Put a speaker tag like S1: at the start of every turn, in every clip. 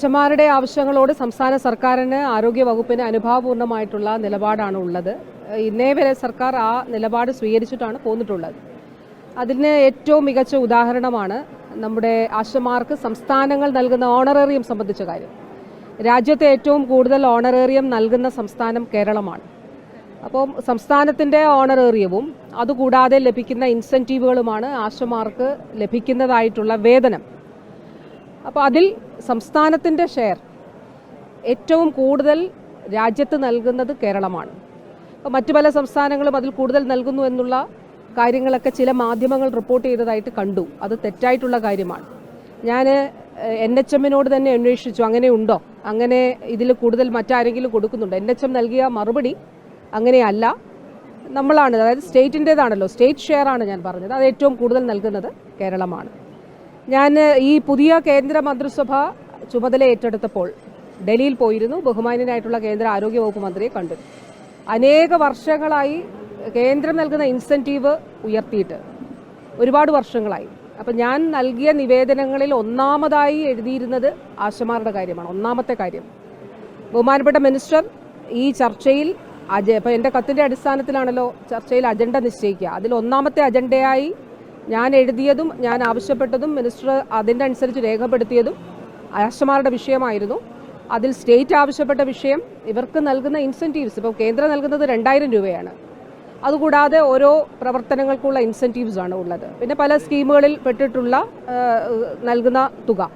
S1: അച്ഛന്മാരുടെ ആവശ്യങ്ങളോട് സംസ്ഥാന സർക്കാരിന് ആരോഗ്യ വകുപ്പിന് അനുഭാവപൂർണമായിട്ടുള്ള നിലപാടാണ് ഉള്ളത്. ഇന്നേ വരെ സർക്കാർ ആ നിലപാട് സ്വീകരിച്ചിട്ടാണ് പോന്നിട്ടുള്ളത്. അതിന് ഏറ്റവും മികച്ച ഉദാഹരണമാണ് നമ്മുടെ ആശമാർക്ക് സംസ്ഥാനങ്ങൾ നൽകുന്ന ഓണറേറിയം സംബന്ധിച്ച കാര്യം. രാജ്യത്തെ ഏറ്റവും കൂടുതൽ ഓണറേറിയം നൽകുന്ന സംസ്ഥാനം കേരളമാണ്. അപ്പോൾ സംസ്ഥാനത്തിന്റെ ഓണറേറിയവും അതുകൂടാതെ ലഭിക്കുന്ന ഇൻസെന്റീവുകളുമാണ് ആശമാർക്ക് ലഭിക്കുന്നതായിട്ടുള്ള വേതനം. അപ്പോൾ അതിൽ സംസ്ഥാനത്തിന്റെ ഷെയർ ഏറ്റവും കൂടുതൽ രാജ്യത്ത് നൽകുന്നത് കേരളമാണ്. അപ്പോൾ മറ്റു പല സംസ്ഥാനങ്ങളും അതിൽ കൂടുതൽ നൽകുന്നു എന്നുള്ള കാര്യങ്ങളൊക്കെ ചില മാധ്യമങ്ങൾ റിപ്പോർട്ട് ചെയ്തതായിട്ട് കണ്ടു. അത് തെറ്റായിട്ടുള്ള കാര്യമാണ്. ഞാൻ എൻ എച്ച് എമ്മിനോട് തന്നെ അന്വേഷിച്ചു. അങ്ങനെ ഉണ്ടോ? അങ്ങനെ ഇതിൽ കൂടുതൽ മറ്റാരെങ്കിലും കൊടുക്കുന്നുണ്ടോ? എൻ എച്ച് എം നൽകിയ മറുപടി അങ്ങനെയല്ല. നമ്മളാണ് അതായത് സ്റ്റേറ്റിന്റേതാണല്ലോ. സ്റ്റേറ്റ് ഷെയർ ആണ് ഞാൻ പറഞ്ഞത്. അത് ഏറ്റവും കൂടുതൽ നൽകുന്നത് കേരളമാണ്. ഞാൻ ഈ പുതിയ കേന്ദ്ര മന്ത്രിസഭ ചുമതല ഏറ്റെടുത്തപ്പോൾ ഡൽഹിയിൽ പോയിരുന്നു. ബഹുമാന്യനായിട്ടുള്ള കേന്ദ്ര ആരോഗ്യ വകുപ്പ് മന്ത്രിയെ കണ്ടു. അനേക വർഷങ്ങളായി കേന്ദ്രം നൽകുന്ന ഇൻസെന്റീവ് ഉയർത്തിയിട്ട് ഒരുപാട് വർഷങ്ങളായി. അപ്പം ഞാൻ നൽകിയ നിവേദനങ്ങളിൽ ഒന്നാമതായി എഴുതിയിരുന്നത് ആശമാരുടെ കാര്യമാണ്. ഒന്നാമത്തെ കാര്യം. ബഹുമാനപ്പെട്ട മിനിസ്റ്റർ ഈ ചർച്ചയിൽ അജ ഇപ്പം എന്റെ കത്തിന്റെ അടിസ്ഥാനത്തിലാണല്ലോ ചർച്ചയിൽ അജണ്ട നിശ്ചയിക്കുക. അതിൽ ഒന്നാമത്തെ അജണ്ടയായി ഞാൻ എഴുതിയതും ഞാൻ ആവശ്യപ്പെട്ടതും മിനിസ്റ്റർ അതിന്റെ അനുസരിച്ച് രേഖപ്പെടുത്തിയതും അയാഷ്ടമാരുടെ വിഷയമായിരുന്നു. അതിൽ സ്റ്റേറ്റ് ആവശ്യപ്പെട്ട വിഷയം ഇവർക്ക് നൽകുന്ന ഇൻസെന്റീവ്സ് ഇപ്പോൾ കേന്ദ്രം നൽകുന്നത് രണ്ടായിരം രൂപയാണ്. അതുകൂടാതെ ഓരോ പ്രവർത്തനങ്ങൾക്കുള്ള ഇൻസെന്റീവ്സ് ആണ് ഉള്ളത്. പിന്നെ പല സ്കീമുകളിൽ പെട്ടിട്ടുള്ള നൽകുന്ന തുക.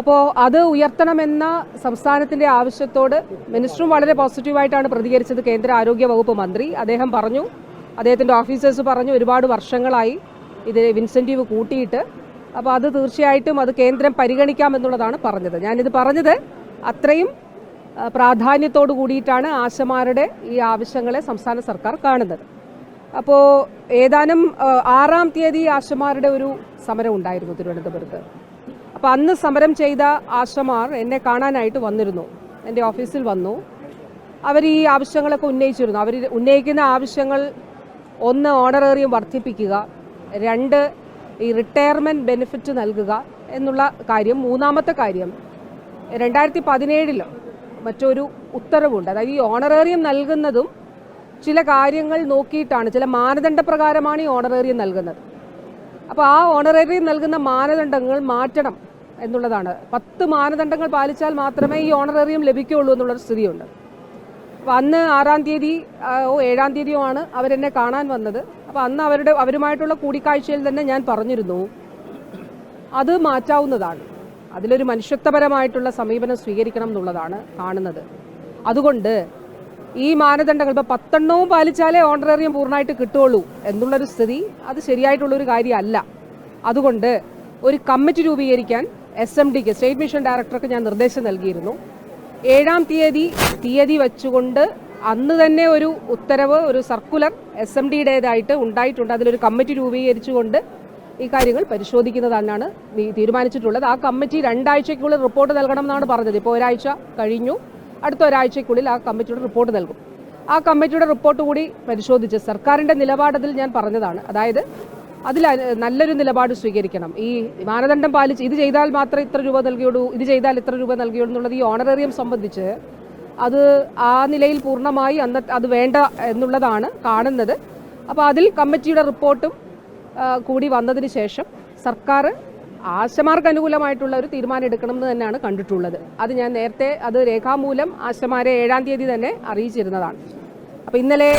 S1: അപ്പോൾ അത് ഉയർത്തണമെന്ന സംസ്ഥാനത്തിന്റെ ആവശ്യത്തോട് മിനിസ്റ്ററും വളരെ പോസിറ്റീവായിട്ടാണ് പ്രതികരിച്ചത് കേന്ദ്ര ആരോഗ്യ വകുപ്പ് മന്ത്രി. അദ്ദേഹം പറഞ്ഞു അദ്ദേഹത്തിന്റെ ഓഫീസേഴ്സ് പറഞ്ഞു ഒരുപാട് വർഷങ്ങളായി ഇത് ഇൻസെന്റീവ് കൂട്ടിയിട്ട്. അപ്പോൾ അത് തീർച്ചയായിട്ടും അത് കേന്ദ്രം പരിഗണിക്കാമെന്നുള്ളതാണ് പറഞ്ഞത്. ഞാനിത് പറഞ്ഞത് അത്രയും പ്രാധാന്യത്തോടു കൂടിയിട്ടാണ് ആശമാരുടെ ഈ ആവശ്യങ്ങളെ സംസ്ഥാന സർക്കാർ കാണുന്നത്. അപ്പോൾ ഏതാനും ആറാം തീയതി ആശമാരുടെ ഒരു സമരം ഉണ്ടായിരുന്നു തിരുവനന്തപുരത്ത്. അപ്പോൾ അന്ന് സമരം ചെയ്ത ആശമാർ എന്നെ കാണാനായിട്ട് വന്നിരുന്നു. എന്റെ ഓഫീസിൽ വന്നു. അവർ ഈ ആവശ്യങ്ങളൊക്കെ ഉന്നയിച്ചിരുന്നു. അവർ ഉന്നയിക്കുന്ന ആവശ്യങ്ങൾ ഒന്ന് ഓണറേറിയം വർദ്ധിപ്പിക്കുക രണ്ട് ഈ റിട്ടയർമെന്റ് ബെനിഫിറ്റ് നൽകുക എന്നുള്ള കാര്യം മൂന്നാമത്തെ കാര്യം രണ്ടായിരത്തി പതിനേഴിലോ മറ്റൊരു ഉത്തരവുണ്ട്. അതായത് ഈ ഓണറേറിയം നൽകുന്നതും ചില കാര്യങ്ങൾ നോക്കിയിട്ടാണ് ചില മാനദണ്ഡപ്രകാരമാണ് ഈ ഓണറേറിയം നൽകുന്നത്. അപ്പോൾ ആ ഓണറേറിയം നൽകുന്ന മാനദണ്ഡങ്ങൾ മാറ്റണം എന്നുള്ളതാണ്. പത്ത് മാനദണ്ഡങ്ങൾ പാലിച്ചാൽ മാത്രമേ ഈ ഓണറേറിയം ലഭിക്കുകയുള്ളൂ എന്നുള്ളൊരു സ്ഥിതിയുണ്ട്. അന്ന് ആറാം തീയതി ഏഴാം തീയതിയോ ആണ് അവരെന്നെ കാണാൻ വന്നത്. അപ്പോൾ അന്ന് അവരുടെ അവരുമായിട്ടുള്ള കൂടിക്കാഴ്ചയിൽ തന്നെ ഞാൻ പറഞ്ഞിരുന്നു. അത് മാറ്റാവുന്നതാണ്. അതിലൊരു മനുഷ്യത്വപരമായിട്ടുള്ള സമീപനം സ്വീകരിക്കണം എന്നുള്ളതാണ് കാണുന്നത്. അതുകൊണ്ട് ഈ മാനദണ്ഡങ്ങൾ ഇപ്പോൾ പത്തെണ്ണവും പാലിച്ചാലേ ഓണറേറിയം പൂർണമായിട്ട് കിട്ടുകയുള്ളൂ എന്നുള്ളൊരു സ്ഥിതി അത് ശരിയായിട്ടുള്ളൊരു കാര്യമല്ല. അതുകൊണ്ട് ഒരു കമ്മിറ്റി രൂപീകരിക്കാൻ എസ് എം ഡിക്ക് സ്റ്റേറ്റ് മിഷൻ ഡയറക്ടർക്ക് ഞാൻ നിർദ്ദേശം നൽകിയിരുന്നു. ഏഴാം തീയതി തീയതി വച്ചുകൊണ്ട് അന്ന് തന്നെ ഒരു ഉത്തരവ് ഒരു സർക്കുലർ എസ് എം ഡിയുടേതായിട്ട് ഉണ്ടായിട്ടുണ്ട്. അതിലൊരു കമ്മിറ്റി രൂപീകരിച്ചുകൊണ്ട് ഈ കാര്യങ്ങൾ പരിശോധിക്കുന്നതാണ് തീരുമാനിച്ചിട്ടുള്ളത്. ആ കമ്മിറ്റി രണ്ടാഴ്ചയ്ക്കുള്ളിൽ റിപ്പോർട്ട് നൽകണം എന്നാണ് പറഞ്ഞത്. ഇപ്പോൾ ഒരാഴ്ച കഴിഞ്ഞു. അടുത്ത ഒരാഴ്ചയ്ക്കുള്ളിൽ ആ കമ്മിറ്റിയുടെ റിപ്പോർട്ട് നൽകും. ആ കമ്മിറ്റിയുടെ റിപ്പോർട്ട് കൂടി പരിശോധിച്ച് സർക്കാരിന്റെ നിലപാടതിൽ ഞാൻ പറഞ്ഞതാണ്. അതായത് അതിൽ നല്ലൊരു നിലപാട് സ്വീകരിക്കണം. ഈ മാനദണ്ഡം പാലിച്ച് ഇത് ചെയ്താൽ മാത്രമേ ഇത്ര രൂപ നൽകിയുള്ളൂ ഇത് ചെയ്താൽ ഇത്ര രൂപ നൽകിയുള്ളൂ എന്നുള്ളത് ഈ ഓണറേറിയം സംബന്ധിച്ച് അത് ആ നിലയിൽ പൂർണമായി അന്ന അത് വേണ്ട എന്നുള്ളതാണ് കാണുന്നത്. അപ്പോൾ അതിൽ കമ്മിറ്റിയുടെ റിപ്പോർട്ടും കൂടി വന്നതിന് ശേഷം സർക്കാർ ആശമാർക്ക് അനുകൂലമായിട്ടുള്ള ഒരു തീരുമാനം എടുക്കണം എന്ന് തന്നെയാണ് കണ്ടിട്ടുള്ളത്. അത് ഞാൻ നേരത്തെ അത് രേഖാമൂലം ആശമാരെ ഏഴാം തീയതി തന്നെ അറിയിച്ചിരുന്നതാണ്. അപ്പോൾ ഇന്നലെ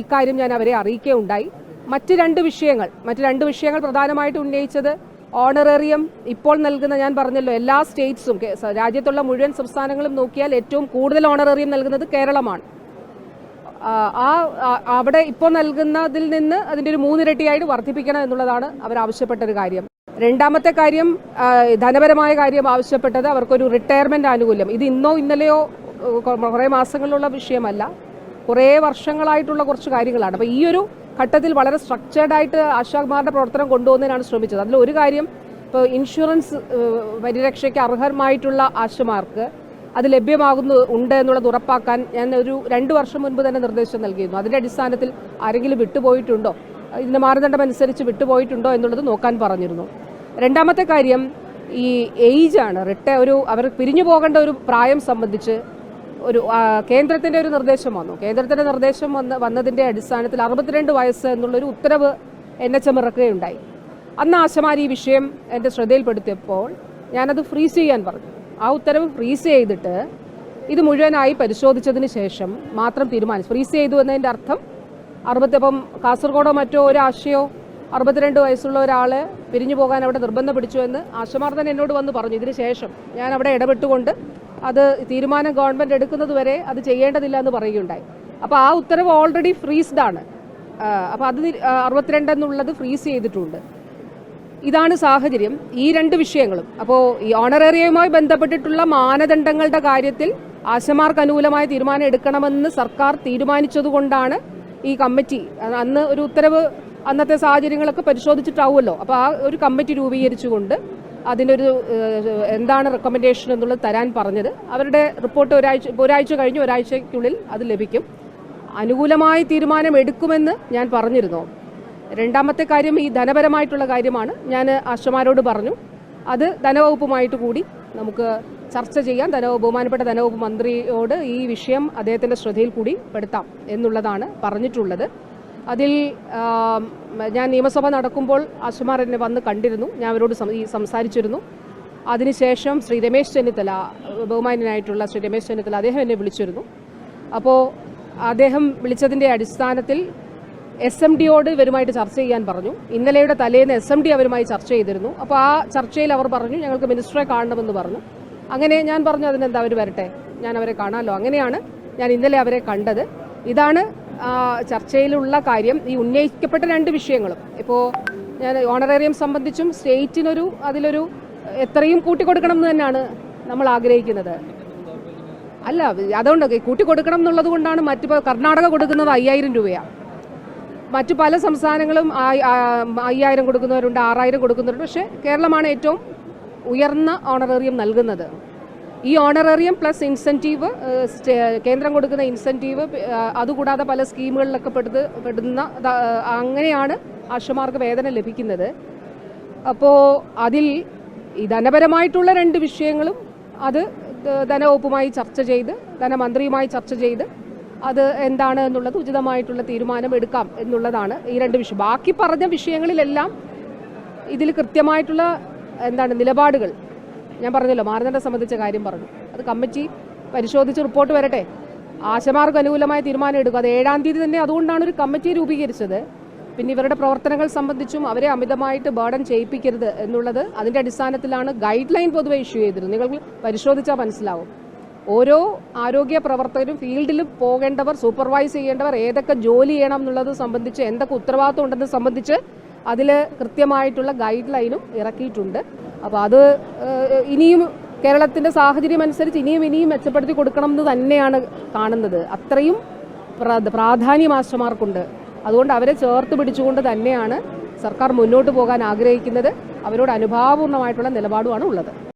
S1: ഇക്കാര്യം ഞാൻ അവരെ അറിയിക്കുകയുണ്ടായി. മറ്റ് രണ്ട് വിഷയങ്ങൾ മറ്റ് രണ്ട് വിഷയങ്ങൾ പ്രധാനമായിട്ട് ഉന്നയിച്ചത് ഓണറേറിയം ഇപ്പോൾ നൽകുന്ന ഞാൻ പറഞ്ഞല്ലോ എല്ലാ സ്റ്റേറ്റ്സും രാജ്യത്തുള്ള മുഴുവൻ സംസ്ഥാനങ്ങളും നോക്കിയാൽ ഏറ്റവും കൂടുതൽ ഓണറേറിയം നൽകുന്നത് കേരളമാണ്. ആ, അവിടെ ഇപ്പോൾ നൽകുന്നതിൽ നിന്ന് അതിന്റെ ഒരു മൂന്നിരട്ടിയായിട്ട് വർദ്ധിപ്പിക്കണം എന്നുള്ളതാണ് അവർ ആവശ്യപ്പെട്ട ഒരു കാര്യം. രണ്ടാമത്തെ കാര്യം ധനപരമായ കാര്യം ആവശ്യപ്പെട്ടത് അവർക്കൊരു റിട്ടയർമെന്റ് ആനുകൂല്യം. ഇത് ഇന്നോ ഇന്നലെയോ കുറേ മാസങ്ങളിലുള്ള വിഷയമല്ല കുറേ വർഷങ്ങളായിട്ടുള്ള കുറച്ച് കാര്യങ്ങളാണ്. അപ്പോൾ ഈ ഒരു ഘട്ടത്തിൽ വളരെ സ്ട്രക്ചേർഡായിട്ട് ആശാകുമാരുടെ പ്രവർത്തനം കൊണ്ടുപോകുന്നതിനാണ് ശ്രമിച്ചത്. അതിൽ ഒരു കാര്യം ഇപ്പോൾ ഇൻഷുറൻസ് പരിരക്ഷയ്ക്ക് അർഹമായിട്ടുള്ള ആശമാർക്ക് അത് ലഭ്യമാകുന്നു ഉണ്ട് എന്നുള്ളത് ഉറപ്പാക്കാൻ ഞാൻ ഒരു രണ്ട് വർഷം മുൻപ് തന്നെ നിർദ്ദേശം നൽകിയിരുന്നു. അതിന്റെ അടിസ്ഥാനത്തിൽ ആരെങ്കിലും വിട്ടുപോയിട്ടുണ്ടോ? ഇതിന്റെ മാനദണ്ഡം അനുസരിച്ച് വിട്ടുപോയിട്ടുണ്ടോ എന്നുള്ളത് നോക്കാൻ പറഞ്ഞിരുന്നു. രണ്ടാമത്തെ കാര്യം ഈ ഏജാണ് റിട്ടയർ ഒരു അവർ പിരിഞ്ഞു പോകേണ്ട ഒരു പ്രായം സംബന്ധിച്ച് ഒരു കേന്ദ്രത്തിന്റെ ഒരു നിർദ്ദേശം വന്നു. കേന്ദ്രത്തിന്റെ നിർദ്ദേശം വന്ന് വന്നതിന്റെ അടിസ്ഥാനത്തിൽ അറുപത്തിരണ്ട് വയസ്സ് എന്നുള്ളൊരു ഉത്തരവ് എൻ എച്ച് എം ഇറക്കുകയുണ്ടായി. അന്ന് ആശമാർ ഈ വിഷയം എന്റെ ശ്രദ്ധയിൽപ്പെടുത്തിയപ്പോൾ ഞാനത് ഫ്രീസ് ചെയ്യാൻ പറഞ്ഞു. ആ ഉത്തരവ് ഫ്രീസ് ചെയ്തിട്ട് ഇത് മുഴുവനായി പരിശോധിച്ചതിന് ശേഷം മാത്രം തീരുമാനിച്ചു. ഫ്രീസ് ചെയ്തു എന്നതിന്റെ അർത്ഥം അറുപത്തി അപ്പം കാസർഗോഡോ മറ്റോ ഒരു ആശയോ അറുപത്തിരണ്ട് വയസ്സുള്ള ഒരാളെ പിരിഞ്ഞു പോകാൻ അവിടെ നിർബന്ധം പിടിച്ചു എന്ന് ആശമാർ തന്നെ എന്നോട് വന്ന് പറഞ്ഞു. ഇതിന് ശേഷം ഞാൻ അവിടെ ഇടപെട്ടുകൊണ്ട് അത് തീരുമാനം എടുക്കുന്നത് വരെ അത് ചെയ്യേണ്ടതില്ല എന്ന് പറയുകയുണ്ടായി. അപ്പോൾ ആ ഉത്തരവ് ഓൾറെഡി ഫ്രീസ്ഡ് ആണ്. അപ്പോൾ അത് അറുപത്തിരണ്ട് എന്നുള്ളത് ഫ്രീസ് ചെയ്തിട്ടുണ്ട്. ഇതാണ് സാഹചര്യം. ഈ രണ്ട് വിഷയങ്ങളും. അപ്പോൾ ഈ ഓണറേറിയവുമായി ബന്ധപ്പെട്ടിട്ടുള്ള മാനദണ്ഡങ്ങളുടെ കാര്യത്തിൽ ആശമാർക്ക് അനുകൂലമായ തീരുമാനം എടുക്കണമെന്ന് സർക്കാർ തീരുമാനിച്ചതുകൊണ്ടാണ് ഈ കമ്മിറ്റി അന്ന് ഒരു ഉത്തരവ് അന്നത്തെ സാഹചര്യങ്ങളൊക്കെ പരിശോധിച്ചിട്ടാവുമല്ലോ. അപ്പോൾ ആ ഒരു കമ്മിറ്റി രൂപീകരിച്ചുകൊണ്ട് അതിനൊരു എന്താണ് റെക്കമെൻഡേഷൻ എന്നുള്ളത് തരാൻ പറഞ്ഞത്. അവരുടെ റിപ്പോർട്ട് ഒരാഴ്ച ഒരാഴ്ച കഴിഞ്ഞ് ഒരാഴ്ചയ്ക്കുള്ളിൽ അത് ലഭിക്കും. അനുകൂലമായ തീരുമാനം എടുക്കുമെന്ന് ഞാൻ പറഞ്ഞിരുന്നു. രണ്ടാമത്തെ കാര്യം ഈ ധനപരമായിട്ടുള്ള കാര്യമാണ്. ഞാൻ ആശമാരോട് പറഞ്ഞു. അത് ധനവകുപ്പുമായിട്ട് കൂടി നമുക്ക് ചർച്ച ചെയ്യാം. ധന ബഹുമാനപ്പെട്ട ധനവകുപ്പ് മന്ത്രിയോട് ഈ വിഷയം അദ്ദേഹത്തിന്റെ ശ്രദ്ധയിൽ കൂടി പെടുത്താം എന്നുള്ളതാണ് പറഞ്ഞിട്ടുള്ളത്. അതിൽ ഞാൻ നിയമസഭ നടക്കുമ്പോൾ ആശമാർ എന്നെ വന്ന് കണ്ടിരുന്നു. ഞാൻ അവരോട് സംസാരിച്ചിരുന്നു. അതിനുശേഷം ശ്രീ രമേശ് ചെന്നിത്തല ബഹുമാന്യനായിട്ടുള്ള ശ്രീ രമേശ് ചെന്നിത്തല അദ്ദേഹം എന്നെ വിളിച്ചിരുന്നു. അപ്പോൾ അദ്ദേഹം വിളിച്ചതിന്റെ അടിസ്ഥാനത്തിൽ എസ് എം ഡിയോട് ഇവരുമായിട്ട് ചർച്ച ചെയ്യാൻ പറഞ്ഞു. ഇന്നലെയുടെ തലേന്ന് എസ് എം ഡി അവരുമായി ചർച്ച ചെയ്തിരുന്നു. അപ്പോൾ ആ ചർച്ചയിൽ അവർ പറഞ്ഞു ഞങ്ങൾക്ക് മിനിസ്റ്ററെ കാണണമെന്ന് പറഞ്ഞു. അങ്ങനെ ഞാൻ പറഞ്ഞു അതിനെന്താ അവർ വരട്ടെ. ഞാൻ അവരെ കാണാമല്ലോ അങ്ങനെയാണ് ഞാൻ ഇന്നലെ അവരെ കണ്ടത്. ഇതാണ് ചർച്ചയിലുള്ള കാര്യം ഈ ഉന്നയിക്കപ്പെട്ട രണ്ട് വിഷയങ്ങളും. ഇപ്പോൾ ഞാൻ ഓണറേറിയം സംബന്ധിച്ചും സ്റ്റേറ്റിനൊരു അതിലൊരു എത്രയും കൂട്ടിക്കൊടുക്കണം എന്ന് തന്നെയാണ് നമ്മൾ ആഗ്രഹിക്കുന്നത്. അല്ല അതുകൊണ്ട് കൂട്ടിക്കൊടുക്കണം എന്നുള്ളത് കൊണ്ടാണ് മറ്റിപ്പോൾ കർണാടക കൊടുക്കുന്നത് അയ്യായിരം രൂപയാണ് മറ്റു പല സംസ്ഥാനങ്ങളും അയ്യായിരം കൊടുക്കുന്നവരുണ്ട് ആറായിരം കൊടുക്കുന്നവരുണ്ട്. പക്ഷേ കേരളമാണ് ഏറ്റവും ഉയർന്ന ഓണറേറിയം നൽകുന്നത്. ഈ ഓണറേറിയം പ്ലസ് ഇൻസെന്റീവ് കേന്ദ്രം കൊടുക്കുന്ന ഇൻസെന്റീവ് അതുകൂടാതെ പല സ്കീമുകളിലൊക്കെ പെടുത്ത് പെടുന്ന അങ്ങനെയാണ് ആശമാർക്ക് വേതനം ലഭിക്കുന്നത്. അപ്പോൾ അതിൽ ഈ ധനപരമായിട്ടുള്ള രണ്ട് വിഷയങ്ങളും അത് ധനവകുപ്പുമായി ചർച്ച ചെയ്ത് ധനമന്ത്രിയുമായി ചർച്ച ചെയ്ത് അത് എന്താണ് എന്നുള്ളത് ഉചിതമായിട്ടുള്ള തീരുമാനം എടുക്കാം എന്നുള്ളതാണ് ഈ രണ്ട് വിഷയം. ബാക്കി പറഞ്ഞ വിഷയങ്ങളിലെല്ലാം ഇതിൽ കൃത്യമായിട്ടുള്ള എന്താണ് നിലപാടുകൾ ഞാൻ പറഞ്ഞല്ലോ മാനദണ്ഡം സംബന്ധിച്ച കാര്യം പറഞ്ഞു. അത് കമ്മിറ്റി പരിശോധിച്ച് റിപ്പോർട്ട് വരട്ടെ. ആശമാർക്ക് അനുകൂലമായ തീരുമാനം എടുക്കും. അത് ഏഴാം തീയതി തന്നെ അതുകൊണ്ടാണ് ഒരു കമ്മിറ്റി രൂപീകരിച്ചത്. പിന്നെ ഇവരുടെ പ്രവർത്തനങ്ങൾ സംബന്ധിച്ചും അവരെ അമിതമായിട്ട് ബേർഡൻ ചെയ്യിപ്പിക്കരുത് എന്നുള്ളത് അതിന്റെ അടിസ്ഥാനത്തിലാണ് ഗൈഡ് ലൈൻ പൊതുവെ ഇഷ്യൂ ചെയ്തിരുന്നത് നിങ്ങൾ പരിശോധിച്ചാൽ മനസ്സിലാവും. ഓരോ ആരോഗ്യ പ്രവർത്തകരും ഫീൽഡിൽ പോകേണ്ടവർ സൂപ്പർവൈസ് ചെയ്യേണ്ടവർ ഏതൊക്കെ ജോലി ചെയ്യണം എന്നുള്ളത് സംബന്ധിച്ച് എന്തൊക്കെ ഉത്തരവാദിത്വം ഉണ്ടെന്ന് സംബന്ധിച്ച് അതിൽ കൃത്യമായിട്ടുള്ള ഗൈഡ് ലൈനും ഇറക്കിയിട്ടുണ്ട്. അപ്പോൾ അത് ഇനിയും കേരളത്തിന്റെ സാഹചര്യം അനുസരിച്ച് ഇനിയും ഇനിയും മെച്ചപ്പെടുത്തി കൊടുക്കണം എന്ന് തന്നെയാണ് കാണുന്നത്. അത്രയും പ്ര- പ്രാധാന്യം ആശ്രമാർക്കുണ്ട് അതുകൊണ്ട് അവരെ ചേർത്ത് പിടിച്ചുകൊണ്ട് തന്നെയാണ് സർക്കാർ മുന്നോട്ട് പോകാൻ ആഗ്രഹിക്കുന്നത്. അവരോട് അനുഭാവപൂർണമായിട്ടുള്ള നിലപാടുമാണ് ഉള്ളത്.